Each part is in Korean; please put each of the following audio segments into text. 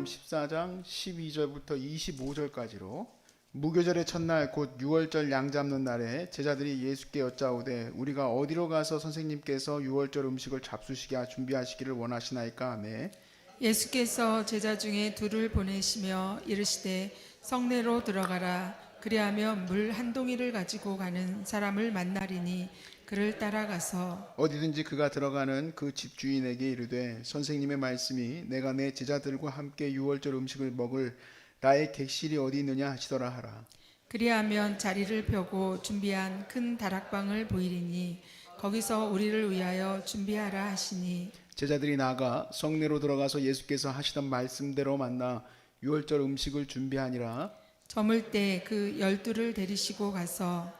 마태복음 14장 12절부터 25절까지로 무교절의 첫날 곧 6월절 양 잡는 날에 제자들이 예수께 여짜오되 우리가 어디로 가서 선생님께서 6월절 음식을 잡수시게 준비하시기를 원하시나이까 하매 예수께서 제자 중에 둘을 보내시며 이르시되 성내로 들어가라. 그리하면 물 한 동이를 가지고 가는 사람을 만나리니 그를 따라가서 어디든지 그가 들어가는 그 집주인에게 이르되 선생님의 말씀이 내가 내 제자들과 함께 6월절 음식을 먹을 나의 객실이 어디 있느냐 하시더라 하라. 그리하면 자리를 펴고 준비한 큰 다락방을 보이리니 거기서 우리를 위하여 준비하라 하시니. 제자들이 나가 성내로 들어가서 예수께서 하시던 말씀대로 만나 6월절 음식을 준비하니라. 저물 때 그 열두를 데리시고 가서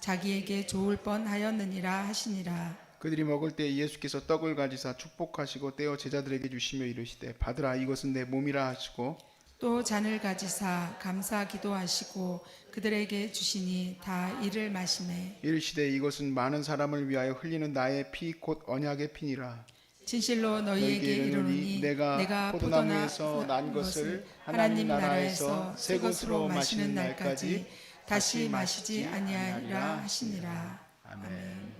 자기에게 좋을 뻔하였느니라 하시니라. 그들이 먹을 때 예수께서 떡을 가지사 축복하시고 떼어 제자들에게 주시며 이르시되 받으라 이것은 내 몸이라 하시고. 또 잔을 가지사 감사 기도하시고 그들에게 주시니 다 이를 마시매. 이르시되 이것은 많은 사람을 위하여 흘리는 나의 피 곧 언약의 피니라. 진실로 너희에게 이르노니 내가 포도나무에서 난 것을 하나님 나라에서 새 것으로 마시는 날까지 다시 마시지 아니하리라 하시니라. 아멘.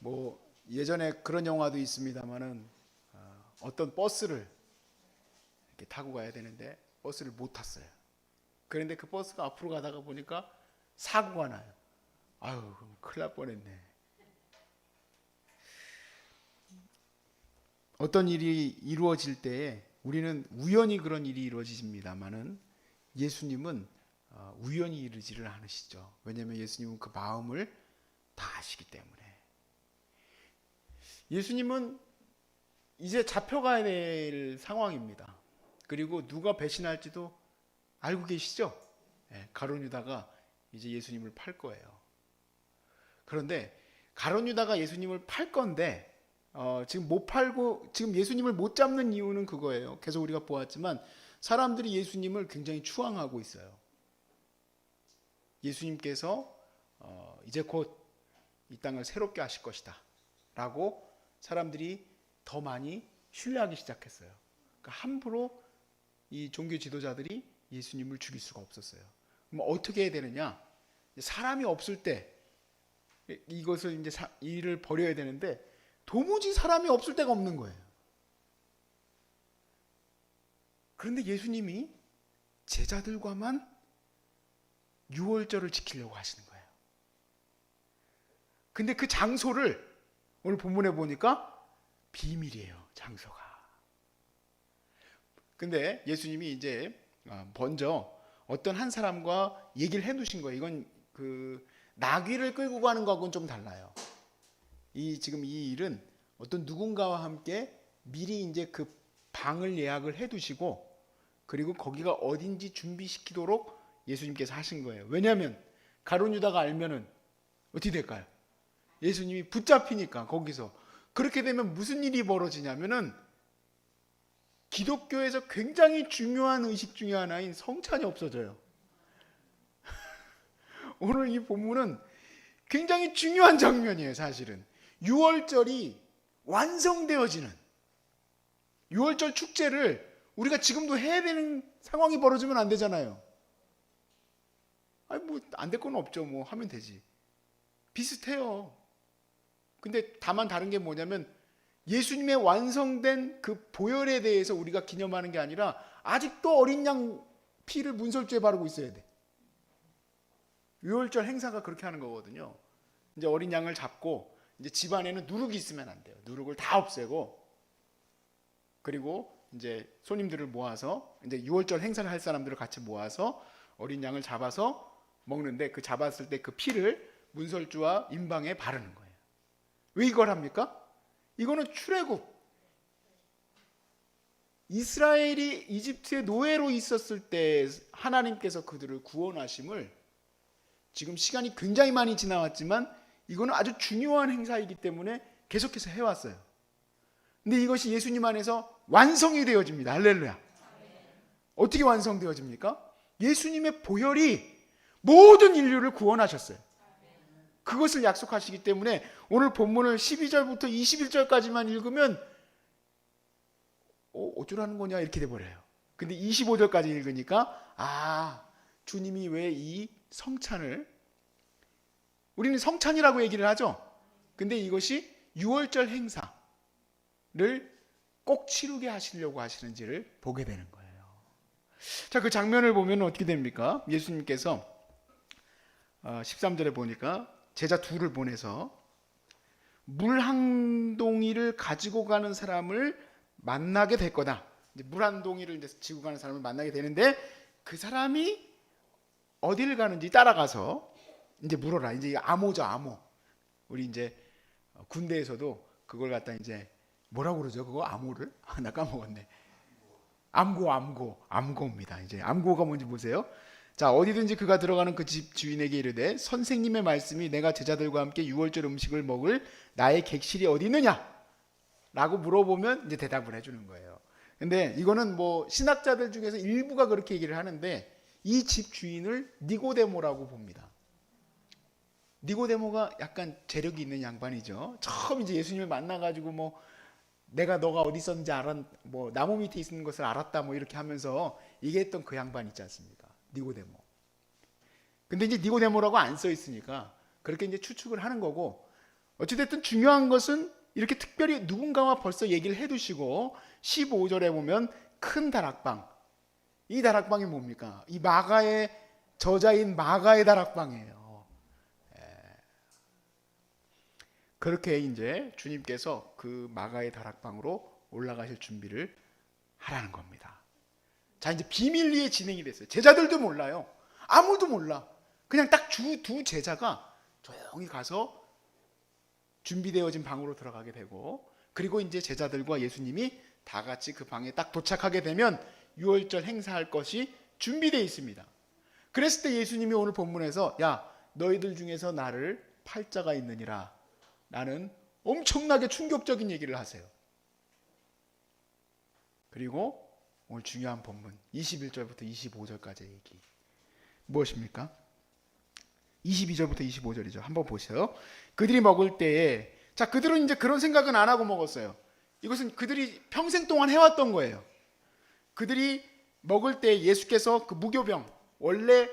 뭐 예전에 그런 영화도 있습니다만은 어, 어떤 버스를 이렇게 타고 가야 되는데 버스를 못 탔어요. 그런데 그 버스가 앞으로 가다가 보니까 사고가 나요. 아유, 그럼 큰일 날 뻔했네. 어떤 일이 이루어질 때에 우리는 우연히 그런 일이 이루어집니다만은 예수님은 어, 우연히 이르지를 않으시죠. 왜냐하면 예수님은 그 마음을 다 아시기 때문에. 예수님은 이제 잡혀가야 될 상황입니다. 그리고 누가 배신할지도 알고 계시죠? 예, 가론 유다가 이제 예수님을 팔 거예요. 그런데 가론 유다가 예수님을 팔 건데 어, 지금 못 팔고 지금 예수님을 못 잡는 이유는 그거예요. 계속 우리가 보았지만 사람들이 예수님을 굉장히 추앙하고 있어요. 예수님께서 어, 이제 곧 이 땅을 새롭게 하실 것이다. 라고 사람들이 더 많이 신뢰하기 시작했어요. 그러니까 함부로 이 종교 지도자들이 예수님을 죽일 수가 없었어요. 그럼 어떻게 해야 되느냐? 사람이 없을 때 이것을 이제 사, 일을 벌여야 되는데 도무지 사람이 없을 데가 없는 거예요. 그런데 예수님이 제자들과만 6월절을 지키려고 하시는 거예요. 근데 그 장소를 오늘 본문에 보니까 비밀이에요, 장소가. 근데 예수님이 이제 어, 먼저 어떤 한 사람과 얘기를 해 놓으신 거예요. 이건 그 나귀를 끌고 가는 거하고는 좀 달라요. 이 지금 이 일은 어떤 누군가와 함께 미리 이제 그 방을 예약을 해 두시고 그리고 거기가 어딘지 준비시키도록 예수님께서 하신 거예요. 왜냐하면 가론 유다가 알면은 어떻게 될까요? 예수님이 붙잡히니까 거기서 그렇게 되면 무슨 일이 벌어지냐면은 기독교에서 굉장히 중요한 의식 중에 하나인 성찬이 없어져요. 오늘 이 본문은 굉장히 중요한 장면이에요, 사실은. 6월절이 완성되어지는 6월절 축제를 우리가 지금도 해야 되는 상황이 벌어지면 안 되잖아요. 아니 뭐안 될 건 없죠. 뭐 하면 되지. 비슷해요. 근데 다만 다른 게 뭐냐면 예수님의 완성된 그 보혈에 대해서 우리가 기념하는 게 아니라 아직도 어린 양 피를 문설주에 바르고 있어야 돼. 6월절 행사가 그렇게 하는 거거든요. 이제 어린 양을 잡고 이제 집안에는 누룩이 있으면 안 돼요. 누룩을 다 없애고 그리고 이제 손님들을 모아서 이제 6월절 행사를 할 사람들을 같이 모아서 어린 양을 잡아서 먹는데 그 잡았을 때 그 피를 문설주와 임방에 바르는 거예요. 왜 이걸 합니까? 이거는 출애굽 이스라엘이 이집트의 노예로 있었을 때 하나님께서 그들을 구원하심을 지금 시간이 굉장히 많이 지나왔지만 이거는 아주 중요한 행사이기 때문에 계속해서 해왔어요. 근데 이것이 예수님 안에서 완성이 되어집니다. 할렐루야. 어떻게 완성되어집니까? 예수님의 보혈이 모든 인류를 구원하셨어요. 그것을 약속하시기 때문에 오늘 본문을 12절부터 21절까지만 읽으면 어, 어쩌라는 거냐 이렇게 돼 버려요. 근데 25절까지 읽으니까 아, 주님이 왜 이 성찬을 우리는 성찬이라고 얘기를 하죠. 근데 이것이 6월절 행사를 꼭 치르게 하시려고 하시는지를 보게 되는 거예요. 자, 그 장면을 보면 어떻게 됩니까? 예수님께서 어, 13절에 보니까 제자 둘을 보내서 물 한 동이를 가지고 가는 사람을 만나게 될 거다. 물 한 동이를 이제 지고 가는 사람을 만나게 되는데 그 사람이 어디를 가는지 따라가서 이제 물어라. 이제 암호죠, 암호. 우리 이제 군대에서도 그걸 갖다 이제 뭐라고 그러죠? 그거 암호를? 아, 나 까먹었네. 암고, 암고, 암고입니다. 이제 암고가 뭔지 보세요. 자, 어디든지 그가 들어가는 그 집 주인에게 이르되 선생님의 말씀이 내가 제자들과 함께 유월절 음식을 먹을 나의 객실이 어디 있느냐? 라고 물어보면 이제 대답을 해 주는 거예요. 근데 이거는 뭐 신학자들 중에서 일부가 그렇게 얘기를 하는데 이 집 주인을 니고데모라고 봅니다. 니고데모가 약간 재력이 있는 양반이죠. 처음 이제 예수님을 만나가지고 뭐 내가 너가 어디 있었는지 알았, 뭐 나무 밑에 있는 것을 알았다 뭐 이렇게 하면서 얘기했던 그 양반 있지 않습니까? 니고데모. 근데 이제 니고데모라고 안 써 있으니까 그렇게 이제 추측을 하는 거고 어찌됐든 중요한 것은 이렇게 특별히 누군가와 벌써 얘기를 해두시고 15절에 보면 큰 다락방. 이 다락방이 뭡니까? 이 마가의 저자인 마가의 다락방이에요. 예. 그렇게 이제 주님께서 그 마가의 다락방으로 올라가실 준비를 하라는 겁니다. 자, 이제 비밀리에 진행이 됐어요. 제자들도 몰라요. 아무도 몰라. 그냥 딱두 제자가 조용히 가서 준비되어진 방으로 들어가게 되고 그리고 이제 제자들과 예수님이 다 같이 그 방에 딱 도착하게 되면 유월절 행사할 것이 준비되어 있습니다. 그랬을 때 예수님이 오늘 본문에서 야 너희들 중에서 나를 팔자가 있느니라 나는 엄청나게 충격적인 얘기를 하세요. 그리고 오늘 중요한 본문 21절부터 25절까지의 얘기 무엇입니까? 22절부터 25절이죠. 한번 보세요. 그들이 먹을 때에 자 그들은 이제 그런 생각은 안 하고 먹었어요. 이것은 그들이 평생 동안 해왔던 거예요. 그들이 먹을 때 예수께서 그 무교병 원래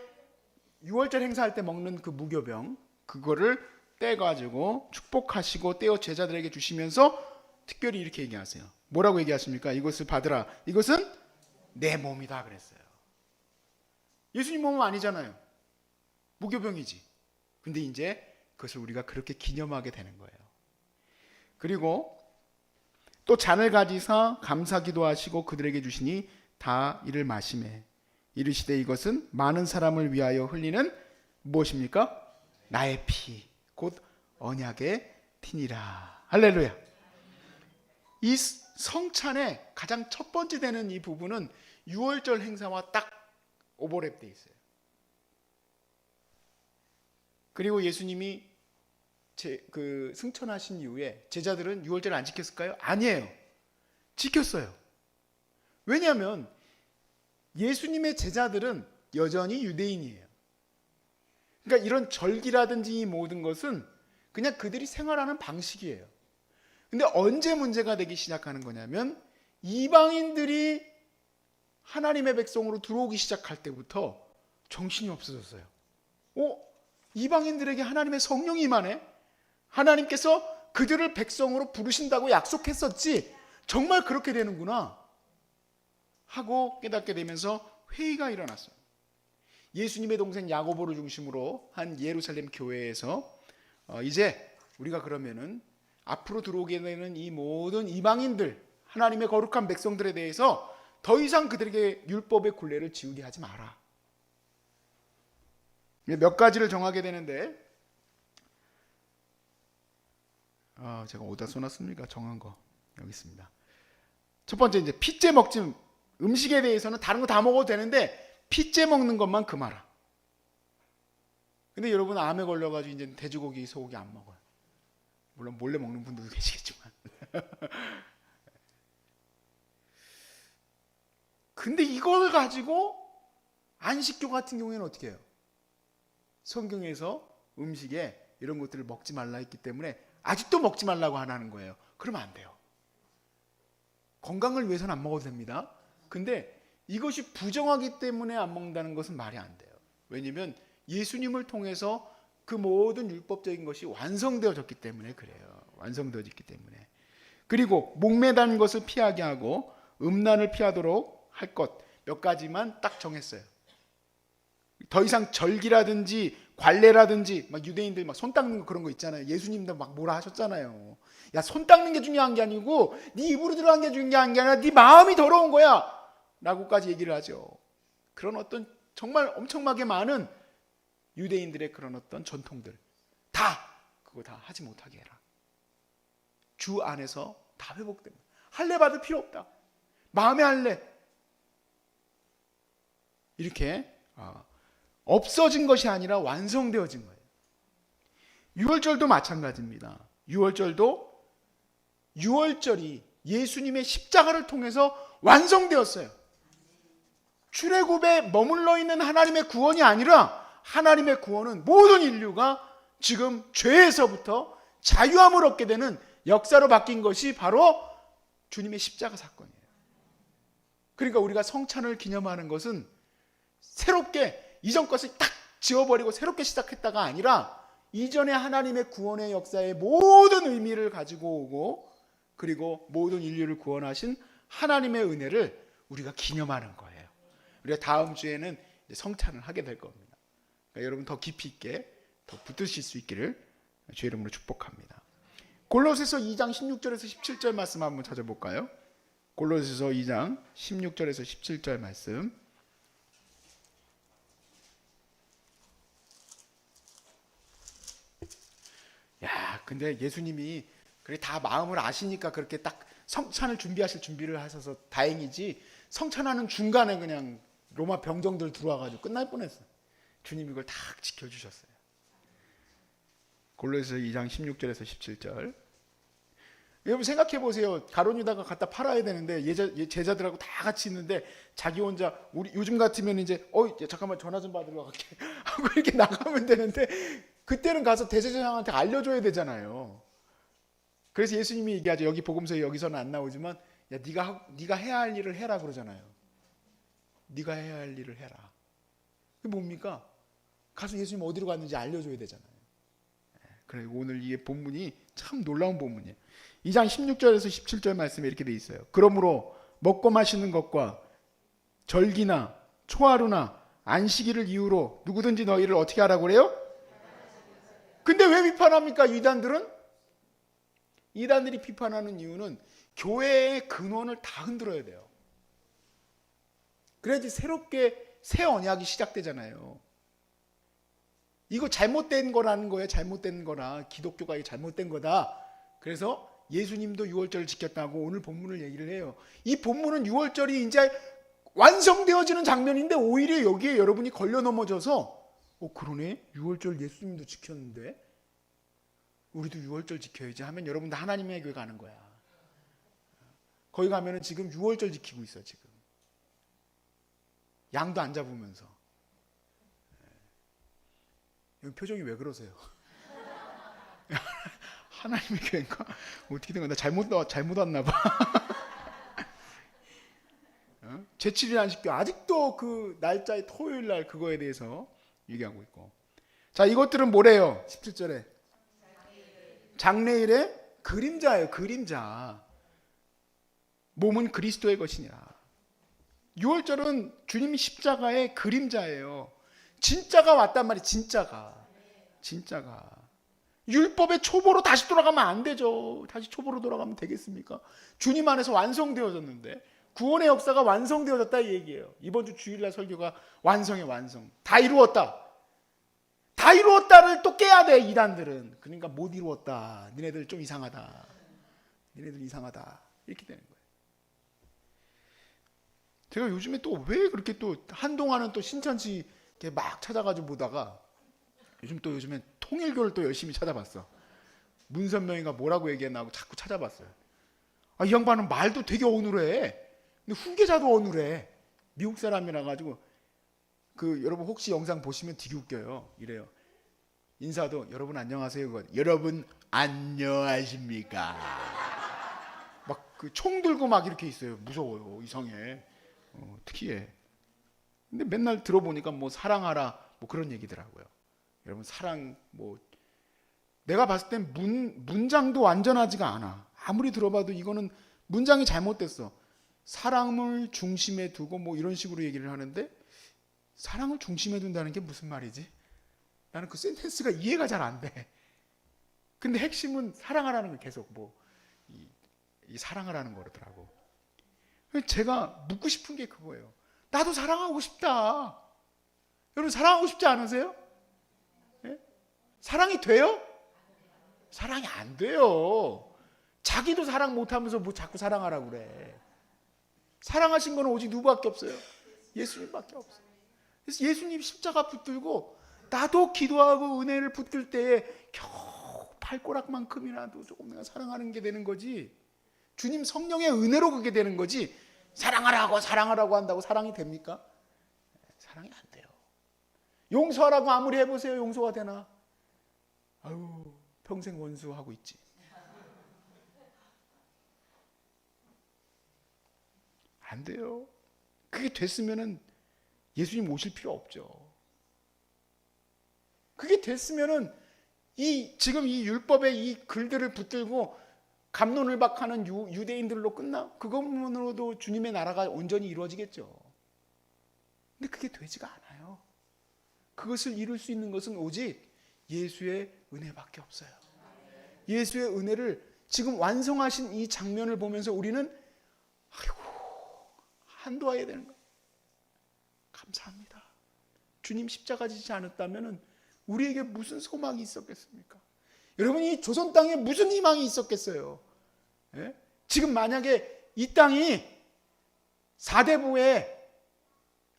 6월절 행사할 때 먹는 그 무교병 그거를 떼가지고 축복하시고 떼어 제자들에게 주시면서 특별히 이렇게 얘기하세요. 뭐라고 얘기하십니까? 이것을 받으라. 이것은 내 몸이다 그랬어요. 예수님 몸은 아니잖아요. 무교병이지. 근데 이제 그것을 우리가 그렇게 기념하게 되는 거예요. 그리고 또 잔을 가지사 감사기도 하시고 그들에게 주시니 다 이를 마심에 이르시되 이것은 많은 사람을 위하여 흘리는 무엇입니까? 나의 피, 곧 언약의 티니라. 할렐루야. 이 성찬의 가장 첫 번째 되는 이 부분은 6월절 행사와 딱 오버랩돼 있어요. 그리고 예수님이 제, 그 승천하신 이후에 제자들은 6월절 안 지켰을까요? 아니에요. 지켰어요. 왜냐하면 예수님의 제자들은 여전히 유대인이에요. 그러니까 이런 절기라든지 이 모든 것은 그냥 그들이 생활하는 방식이에요. 근데 언제 문제가 되기 시작하는 거냐면 이방인들이 하나님의 백성으로 들어오기 시작할 때부터 정신이 없어졌어요. 어? 이방인들에게 하나님의 성령이 임하네? 하나님께서 그들을 백성으로 부르신다고 약속했었지. 정말 그렇게 되는구나. 하고 깨닫게 되면서 회의가 일어났어요. 예수님의 동생 야고보를 중심으로 한 예루살렘 교회에서 어, 이제 우리가 그러면은 앞으로 들어오게 되는 이 모든 이방인들 하나님의 거룩한 백성들에 대해서 더 이상 그들에게 율법의 굴레를 지우게 하지 마라. 몇 가지를 정하게 되는데 아, 제가 어디다 써놨습니까? 정한 거 여기 있습니다. 첫 번째 이제 피째 먹지 음식에 대해서는 다른 거 다 먹어도 되는데 피째 먹는 것만 금하라. 근데 여러분 암에 걸려가지고 이제 돼지고기, 소고기 안 먹어요. 물론 몰래 먹는 분들도 계시겠지만. 근데 이걸 가지고 안식교 같은 경우에는 어떻게 해요? 성경에서 음식에 이런 것들을 먹지 말라 했기 때문에 아직도 먹지 말라고 하는 거예요. 그러면 안 돼요. 건강을 위해서는 안 먹어도 됩니다. 근데 이것이 부정하기 때문에 안 먹는다는 것은 말이 안 돼요. 왜냐면 예수님을 통해서 그 모든 율법적인 것이 완성되어졌기 때문에 그래요. 완성되어졌기 때문에. 그리고 목매다는 것을 피하게 하고 음란을 피하도록 할 것 몇 가지만 딱 정했어요. 더 이상 절기라든지 관례라든지 막 유대인들 막 손 닦는 거 그런 거 있잖아요. 예수님도 막 뭐라 하셨잖아요. 야 손 닦는 게 중요한 게 아니고 네 입으로 들어간 게 중요한 게 아니라 네 마음이 더러운 거야. 라고까지 얘기를 하죠. 그런 어떤 정말 엄청나게 많은 유대인들의 그런 어떤 전통들 다 그거 다 하지 못하게 해라. 주 안에서 다 회복됩니다. 할례 받을 필요 없다. 마음의 할례 이렇게 어, 없어진 것이 아니라 완성되어진 거예요. 유월절도 마찬가지입니다. 유월절도 유월절이 예수님의 십자가를 통해서 완성되었어요. 출애굽에 머물러 있는 하나님의 구원이 아니라 하나님의 구원은 모든 인류가 지금 죄에서부터 자유함을 얻게 되는 역사로 바뀐 것이 바로 주님의 십자가 사건이에요. 그러니까 우리가 성찬을 기념하는 것은 새롭게 이전 것을 딱 지워버리고 새롭게 시작했다가 아니라 이전에 하나님의 구원의 역사의 모든 의미를 가지고 오고 그리고 모든 인류를 구원하신 하나님의 은혜를 우리가 기념하는 거예요. 우리가 다음 주에는 성찬을 하게 될 겁니다. 그러니까 여러분 더 깊이 있게 더 붙으실 수 있기를 주의 이름으로 축복합니다. 골로새서 2장 16절에서 17절 말씀 한번 찾아볼까요? 골로새서 2장 16절에서 17절 말씀. 야, 근데 예수님이 그래 다 마음을 아시니까 그렇게 딱 성찬을 준비하실 준비를 하셔서 다행이지 성찬하는 중간에 그냥 로마 병정들 들어와가지고 끝날 뻔했어. 주님 이걸 다 지켜주셨어요. 골로새서 2장 16절에서 17절. 여러분 생각해 보세요. 가론유다가 갖다 팔아야 되는데 예자, 예- 제자들하고 다 같이 있는데 자기 혼자 우리 요즘 같으면 이제 어 야, 잠깐만 전화 좀 받으러 갈게 하고 이렇게 나가면 되는데 그때는 가서 대제사장한테 알려줘야 되잖아요. 그래서 예수님이 얘기하죠. 여기 복음서에 여기서는 안 나오지만 야 네가 하- 네가 해야 할 일을 해라 그러잖아요. 네가 해야 할 일을 해라. 그게 뭡니까? 가서 예수님 어디로 갔는지 알려줘야 되잖아요. 그래 오늘 이 본문이 참 놀라운 본문이에요. 2장 16절에서 17절 말씀에 이렇게 돼 있어요. 그러므로 먹고 마시는 것과 절기나 초하루나 안식일을 이유로 누구든지 너희를 어떻게 하라고 그래요? 근데 왜 비판합니까? 이단들은? 이단들이 비판하는 이유는 교회의 근원을 다 흔들어야 돼요. 그래야지 새롭게 새 언약이 시작되잖아요. 이거 잘못된 거라는 거예요. 잘못된 거라 기독교가 이게 잘못된 거다. 그래서 예수님도 6월절을 지켰다고 오늘 본문을 얘기를 해요. 이 본문은 6월절이 이제 완성되어지는 장면인데 오히려 여기에 여러분이 걸려 넘어져서 어 그러네 6월절 예수님도 지켰는데 우리도 6월절 지켜야지 하면 여러분도 하나님의 교회 가는 거야. 거기 가면은 지금 6월절 지키고 있어 지금. 양도 안 잡으면서. 여기 표정이 왜 그러세요? 하나님의 교회인가? 어떻게 된 거야? 나 잘못 나 잘못 왔나 봐. 어? 제7일 안식교 아직도 그 날짜의 토요일 날 그거에 대해서 얘기하고 있고. 자, 이것들은 뭐래요? 17절에. 장래일의 그림자예요. 그림자. 몸은 그리스도의 것이니라. 6월절은 주님 십자가의 그림자예요. 진짜가 왔단 말이에요. 진짜가. 진짜가. 율법의 초보로 다시 돌아가면 안 되죠. 다시 초보로 돌아가면 되겠습니까? 주님 안에서 완성되어졌는데 구원의 역사가 완성되어졌다 이 얘기예요. 이번 주 주일날 설교가 완성의 완성. 다 이루었다. 다 이루었다를 또 깨야 돼 이단들은. 그러니까 못 이루었다. 니네들 좀 이상하다. 니네들 이상하다. 이렇게 되는 거예요. 제가 요즘에 또 왜 그렇게 또 한동안은 또 신천지 막 찾아가지고 보다가 요즘 또 요즘에 통일교를 또 열심히 찾아봤어. 문선명이가 뭐라고 얘기했나 하고 자꾸 찾아봤어요. 아, 이 양반은 말도 되게 어눌해. 근데 후계자도 어눌해. 미국 사람이라 가지고 그 여러분 혹시 영상 보시면 되게 웃겨요. 이래요. 인사도 여러분 안녕하세요. 그거. 여러분 안녕하십니까. 막 그 총 들고 막 이렇게 있어요. 무서워요. 이상해. 어, 특이해. 근데 맨날 들어보니까 뭐 사랑하라 뭐 그런 얘기더라고요. 여러분 사랑 뭐 내가 봤을 땐 문, 문장도 완전하지가 않아. 아무리 들어봐도 이거는 문장이 잘못됐어. 사랑을 중심에 두고 뭐 이런 식으로 얘기를 하는데 사랑을 중심에 둔다는 게 무슨 말이지? 나는 그 센텐스가 이해가 잘 안 돼. 근데 핵심은 사랑하라는 걸 계속 뭐 이, 이 사랑하라는 거더라고. 제가 묻고 싶은 게 그거예요. 나도 사랑하고 싶다. 여러분 사랑하고 싶지 않으세요? 예? 사랑이 돼요? 사랑이 안 돼요. 자기도 사랑 못하면서 뭐 자꾸 사랑하라고 그래. 사랑하신 거는 오직 누구밖에 없어요? 예수님밖에 없어요. 그래서 예수님 십자가 붙들고 나도 기도하고 은혜를 붙들 때에 겨우 발꼬락만큼이라도 조금 내가 사랑하는 게 되는 거지. 주님 성령의 은혜로 그게 되는 거지. 사랑하라고 사랑하라고 한다고 사랑이 됩니까? 사랑이 안 돼요. 용서하라고 아무리 해보세요. 용서가 되나? 아유 평생 원수하고 있지. 안 돼요. 그게 됐으면은 예수님 오실 필요 없죠. 그게 됐으면은 이 지금 이 율법의 이 글들을 붙들고 감론을 박하는 유, 유대인들로 끝나 그것만으로도 주님의 나라가 온전히 이루어지겠죠. 근데 그게 되지가 않아요. 그것을 이룰 수 있는 것은 오직 예수의 은혜밖에 없어요. 예수의 은혜를 지금 완성하신 이 장면을 보면서 우리는 아이고 한도해야 되는 거. 감사합니다. 주님 십자가 지지 않았다면 우리에게 무슨 소망이 있었겠습니까? 여러분 이 조선 땅에 무슨 희망이 있었겠어요? 예? 지금 만약에 이 땅이 사대부에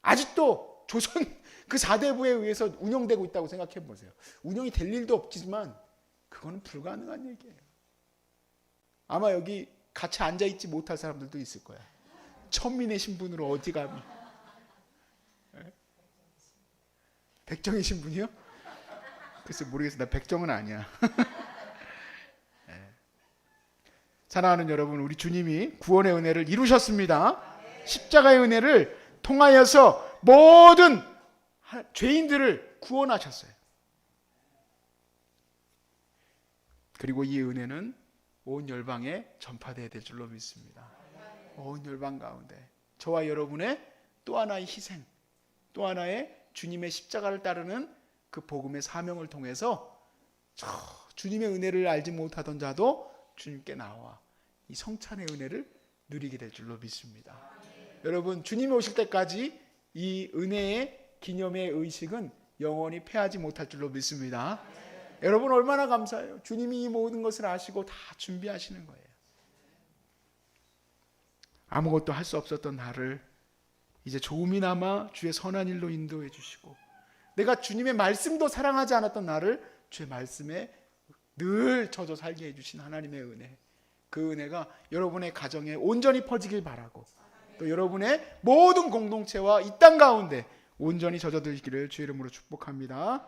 아직도 조선 그 사대부에 의해서 운영되고 있다고 생각해 보세요. 운영이 될 일도 없지만 그거는 불가능한 얘기예요. 아마 여기 같이 앉아 있지 못할 사람들도 있을 거야. 천민의 신분으로 어디 감히? 예? 백정의 신분이요? 글쎄 모르겠어. 나 백정은 아니야. 예. 사랑하는 여러분, 우리 주님이 구원의 은혜를 이루셨습니다. 십자가의 은혜를 통하여서 모든 하- 죄인들을 구원하셨어요. 그리고 이 은혜는 온 열방에 전파되어야 될 줄로 믿습니다. 온 열방 가운데 저와 여러분의 또 하나의 희생, 또 하나의 주님의 십자가를 따르는 그 복음의 사명을 통해서 저 주님의 은혜를 알지 못하던 자도 주님께 나와 이 성찬의 은혜를 누리게 될 줄로 믿습니다. 여러분 주님이 오실 때까지 이 은혜의 기념의 의식은 영원히 패하지 못할 줄로 믿습니다. 여러분 얼마나 감사해요. 주님이 이 모든 것을 아시고 다 준비하시는 거예요. 아무것도 할 수 없었던 나를 이제 조금이나마 주의 선한 일로 인도해 주시고 내가 주님의 말씀도 사랑하지 않았던 나를 주의 말씀에 늘 젖어 살게 해주신 하나님의 은혜 그 은혜가 여러분의 가정에 온전히 퍼지길 바라고 또 여러분의 모든 공동체와 이 땅 가운데 온전히 젖어들기를 주의 이름으로 축복합니다.